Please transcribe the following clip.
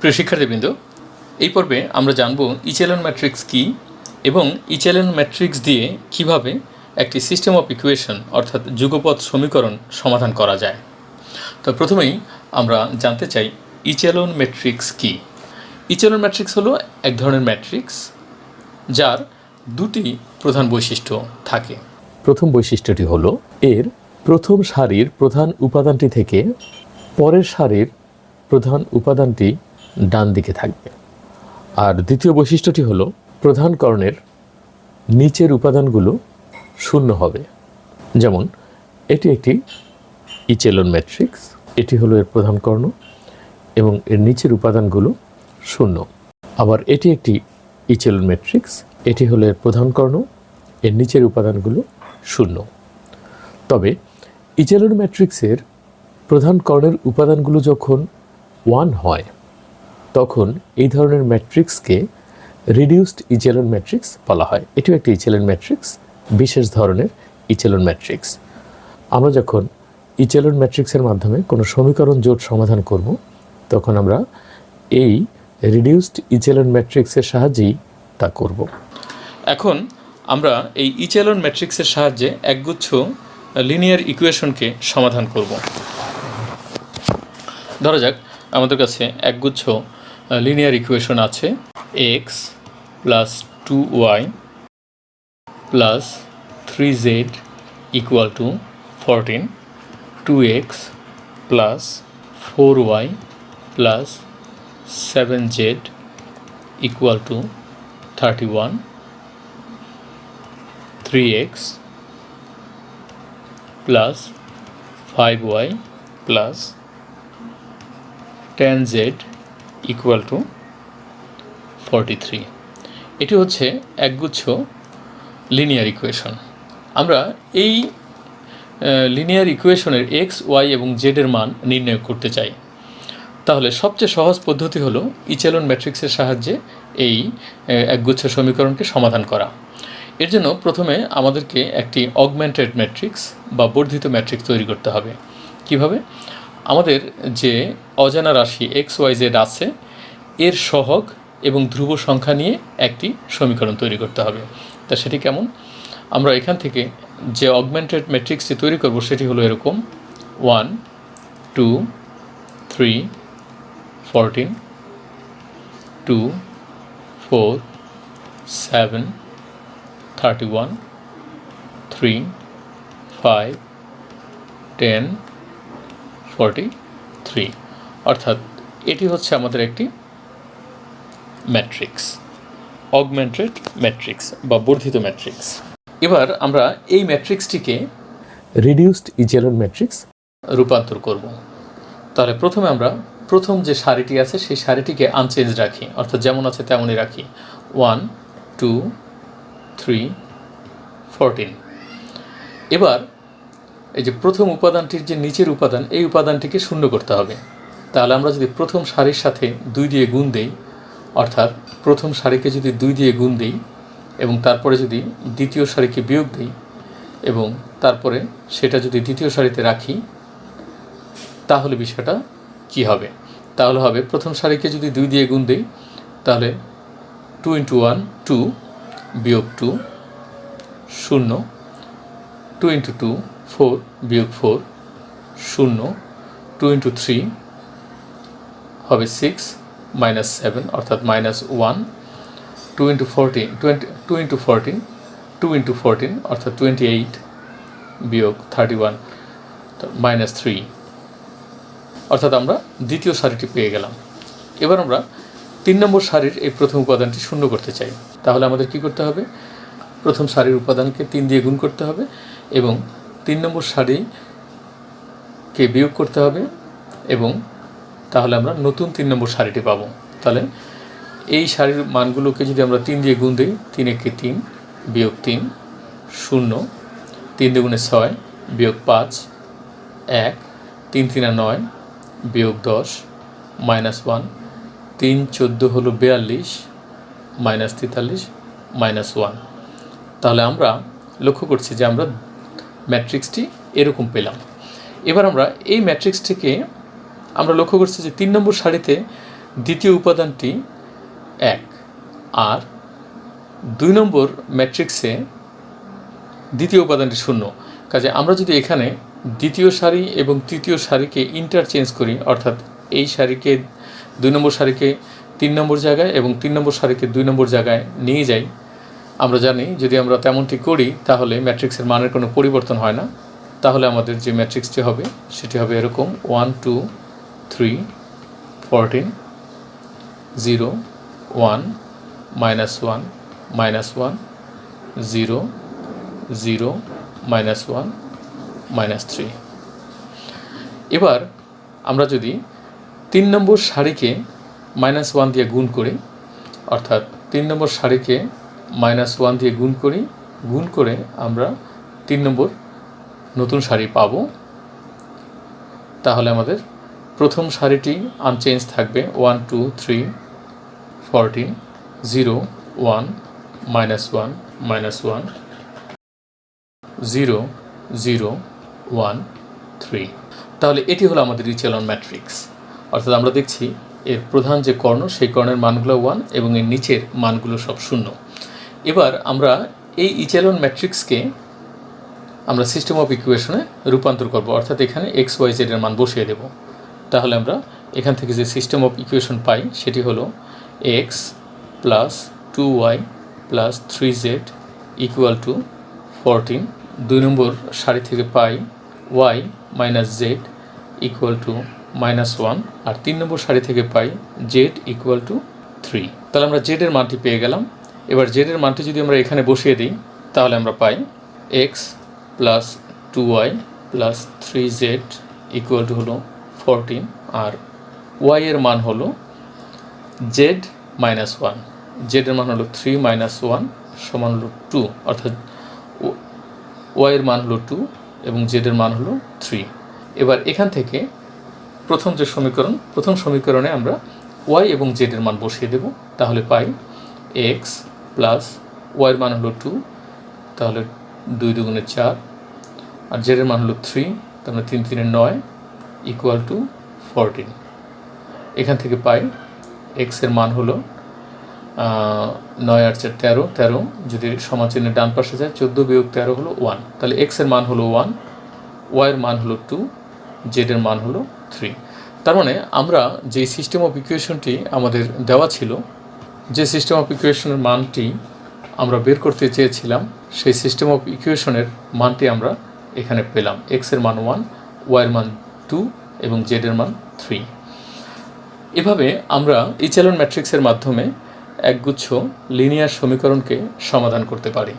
প্রিয় শিক্ষার্থীবৃন্দ, এই পর্বে আমরা জানব ইচেলন ম্যাট্রিক্স কী এবং ইচেলন ম্যাট্রিক্স দিয়ে কীভাবে একটি সিস্টেম অফ ইকুয়েশন অর্থাৎ যুগপৎ সমীকরণ সমাধান করা যায়। তো প্রথমেই আমরা জানতে চাই ইচেলন ম্যাট্রিক্স কী। ইচেলন ম্যাট্রিক্স হলো এক ধরনের ম্যাট্রিক্স যার দুটি প্রধান বৈশিষ্ট্য থাকে। প্রথম বৈশিষ্ট্যটি হলো এর প্রথম সারির প্রধান উপাদানটি থেকে পরের সারির প্রধান উপাদানটি ডান দিকে থাকবে। আর দ্বিতীয় বৈশিষ্ট্যটি হলো, প্রধান কর্ণের নিচের উপাদানগুলো শূন্য হবে। যেমন, এটি একটি ইচেলন ম্যাট্রিক্স, এটি হলো এর প্রধান কর্ণ, এবং এর নিচের উপাদানগুলো শূন্য। আবার এটি একটি ইচেলন ম্যাট্রিক্স, এটি হলো এর প্রধান কর্ণ, এর নিচের উপাদানগুলো শূন্য। তবে, ইচেলন ম্যাট্রিক্সের প্রধান কর্ণের উপাদানগুলো যখন ওয়ান হয় তখন এই ধরনের ম্যাট্রিক্সকে রিডিউসড ইচেলন ম্যাট্রিক্স বলা হয়। এটিও একটি ইচেলন ম্যাট্রিক্স বিশেষ ধরনের ইচেলন ম্যাট্রিক্স আমরা যখন ইচেলন ম্যাট্রিক্সের মাধ্যমে কোনো সমীকরণ জোট সমাধান করব, তখন আমরা এই রিডিউসড ইচেলন ম্যাট্রিক্সের সাহায্যেই তা করব। এখন আমরা এই ইচেলন ম্যাট্রিক্সের সাহায্যে একগুচ্ছ লিনিয়ার ইকুয়েশনকে সমাধান করব। ধরা যাক আমাদের কাছে একগুচ্ছ লিনিয়ার ইকুয়েশন আছে x plus two y plus three z equal to fourteen two x plus four y plus seven z equal to thirty one three x plus five y plus ten z equal to forty three এটি হচ্ছে একগুচ্ছ linear equation আমরা এই linear ইকুয়েশনের x Y এবং জেডের মান নির্ণয় করতে চাই। তাহলে সবচেয়ে সহজ পদ্ধতি হলো ইচেলন ম্যাট্রিক্সের সাহায্যে এই একগুচ্ছ সমীকরণকে সমাধান করা। এর জন্য প্রথমে আমাদেরকে একটি অগমেন্টেড ম্যাট্রিক্স বা বর্ধিত ম্যাট্রিক্স তৈরি করতে হবে। কীভাবে? আমাদের যে অজানা রাশি এক্স ওয়াই জেড আছে, এর সহগ এবং ধ্রুব সংখ্যা নিয়ে একটি সমীকরণ তৈরি করতে হবে। তা সেটি কেমন? আমরা এখান থেকে যে অগমেন্টেড ম্যাট্রিক্সটি তৈরি করব সেটি হলো এরকম one two three fourteen two four seven thirty one three five ten forty three অর্থাৎ এটি হচ্ছে আমাদের একটি ম্যাট্রিক্স অগমেন্টেড ম্যাট্রিক্স বা বর্ধিত ম্যাট্রিক্স এবার আমরা এই ম্যাট্রিক্সটিকে রিডিউসড ইচেলন ম্যাট্রিক্স রূপান্তর করব। তাহলে প্রথমে আমরা প্রথম যে সারিটি আছে, সেই সারিটিকে আনচেঞ্জ রাখি। অর্থাৎ যেমন আছে তেমনই রাখি। ওয়ান টু থ্রি ফোরটিন এবার এই যে প্রথম উপাদানটির যে নিচের উপাদান, এই উপাদানটিকে শূন্য করতে হবে। তাহলে আমরা যদি প্রথম সারির সাথে দুই দিয়ে গুণ দেই, অর্থাৎ প্রথম সারিকে যদি দুই দিয়ে গুণ দেই এবং তারপরে যদি দ্বিতীয় সারিকে বিয়োগ দিই এবং তারপরে সেটা যদি দ্বিতীয় সারিতে রাখি, তাহলে বিষয়টা কি হবে? তাহলে হবে প্রথম সারিকে যদি দুই দিয়ে গুণ দিই, তাহলে টু ইন্টু ওয়ান টু বিয়োগ টু শূন্য। টু ইন্টু টু ফোর বিয়োগ ফোর শূন্য, টু ইন্টু থ্রি হবে সিক্স মাইনাস সেভেন অর্থাৎ minus one two into fourteen twenty two into fourteen two into fourteen অর্থাৎ টোয়েন্টি এইট বিয়োগ থার্টি ওয়ান মাইনাস থ্রি অর্থাৎ আমরা দ্বিতীয় সারিটি পেয়ে গেলাম। এবার আমরা তিন নম্বর সারির এই প্রথম উপাদানটি শূন্য করতে চাই। তাহলে আমাদের কি করতে হবে? প্রথম সারির উপাদানকে তিন দিয়ে গুণ করতে হবে এবং তিন নম্বর সারিকে বিয়োগ করতে হবে এবং তাহলে আমরা নতুন তিন নম্বর সারিটি পাবো। তাহলে এই সারির মানগুলোকে যদি আমরা তিন দিয়ে গুণ দিই, তিন একে তিন বিয়োগ তিন শূন্য, তিন দুগুণে ছয় বিয়োগ পাঁচ এক, তিন তিনা নয় বিয়োগ দশ মাইনাস ওয়ান, তিন চোদ্দ হলো বিয়াল্লিশ মাইনাস তেতাল্লিশ মাইনাস ওয়ান। তাহলে আমরা লক্ষ্য করছি যে আমরা ম্যাট্রিক্সটি এরকম পেলাম। এবার আমরা এই ম্যাট্রিক্সটিকে আমরা লক্ষ্য করছি যে তিন নম্বর সারিতে দ্বিতীয় উপাদানটি এক আর দুই নম্বর ম্যাট্রিক্সে দ্বিতীয় উপাদানটি শূন্য। কাজে আমরা যদি এখানে দ্বিতীয় সারি এবং তৃতীয় সারিকে ইন্টারচেঞ্জ করি, অর্থাৎ এই সারিকে দুই নম্বর সারিকে তিন নম্বর জায়গায় এবং তিন নম্বর সারিকে দুই নম্বর জায়গায় নিয়ে যাই আমরা জানি যদি আমরা তেমনটি করি, তাহলে ম্যাট্রিক্সের মানের কোনো পরিবর্তন হয় না। তাহলে আমাদের যে ম্যাট্রিক্সটি হবে, সেটি হবে এরকম one, two, three, fourteen, zero, one, minus one minus one, zero zero, minus one, minus three. এবার আমরা যদি তিন নম্বর সারিকে মাইনাস ওয়ান দিয়ে গুণ করি, অর্থাৎ তিন নম্বর সারিকে মাইনাস ওয়ান দিয়ে গুণ করি, গুণ করে আমরা তিন নম্বর নতুন সারি পাব। তাহলে আমাদের প্রথম সারিটি আনচেঞ্জ থাকবে one two three fourteen zero one minus one minus one zero zero one three তাহলে এটি হলো আমাদের রিচেলন ম্যাট্রিক্স অর্থাৎ আমরা দেখছি এর প্রধান যে কর্ণ, সেই কর্ণের মানগুলো ওয়ান এবং এর নিচের মানগুলো সব শূন্য। এবার আমরা এই ইচেলন ম্যাট্রিক্সকে আমরা সিস্টেম অফ ইকুয়েশনে রূপান্তর করব। অর্থাৎ এখানে এক্স ওয়াই জেডের মান বসিয়ে দেব। তাহলে আমরা এখান থেকে যে সিস্টেম অফ ইকুয়েশন পাই, সেটি হলো x plus two y plus three z equal to fourteen দুই নম্বর সারি থেকে পাই y minus z equal to minus one আর তিন নম্বর সারি থেকে পাই জেড ইকুয়াল টু থ্রি তাহলে আমরা জেডের মানটি পেয়ে গেলাম। এবার জেডের মানটি যদি আমরা এখানে বসিয়ে দিই, তাহলে আমরা পাই x plus two y plus three z equal to হলো ফোরটিন আর ওয়াই এর মান হলো জেড মাইনাস ওয়ান জেডের মান হলো থ্রি মাইনাস ওয়ান সমান হলো টু অর্থাৎ ওয়াই এর মান হলো টু এবং জেডের মান হলো থ্রি এবার এখান থেকে প্রথম যে সমীকরণ, প্রথম সমীকরণে আমরা ওয়াই এবং জেডের মান বসিয়ে দেব, তাহলে পাই এক্স প্লাস ওয়াইয়ের মান হলো টু তাহলে দুই দুগুণে চার, আর জেডের মান হলো থ্রি তাহলে তিন তিনে নয় ইকুয়াল টু ফোরটিন এখান থেকে পাই এক্সের মান হলো নয় আর চার তেরো তেরো যদি সমাচিহ্নের ডান পাশে যায়, চোদ্দ বিয়োগ তেরো হলো ওয়ান তাহলে এক্সের মান হলো ওয়ান ওয়াইয়ের মান হলো টু জেডের মান হলো থ্রি তার মানে আমরা যে সিস্টেম অফ ইকুয়েশনটি আমাদের দেওয়া ছিল যে সিস্টেম অফ ইকুয়েশনের মানটি আমরা বের করতে চেয়েছিলাম, সেই সিস্টেম অফ ইকুয়েশনের মানটি আমরা এখানে পেলাম। এক্সের মান ওয়ান ওয়াইয়ের মান টু এবং জেডের মান থ্রি এভাবে আমরা ইচ্যালন ম্যাট্রিক্সের মাধ্যমে একগুচ্ছ লিনিয়ার সমীকরণকে সমাধান করতে পারি।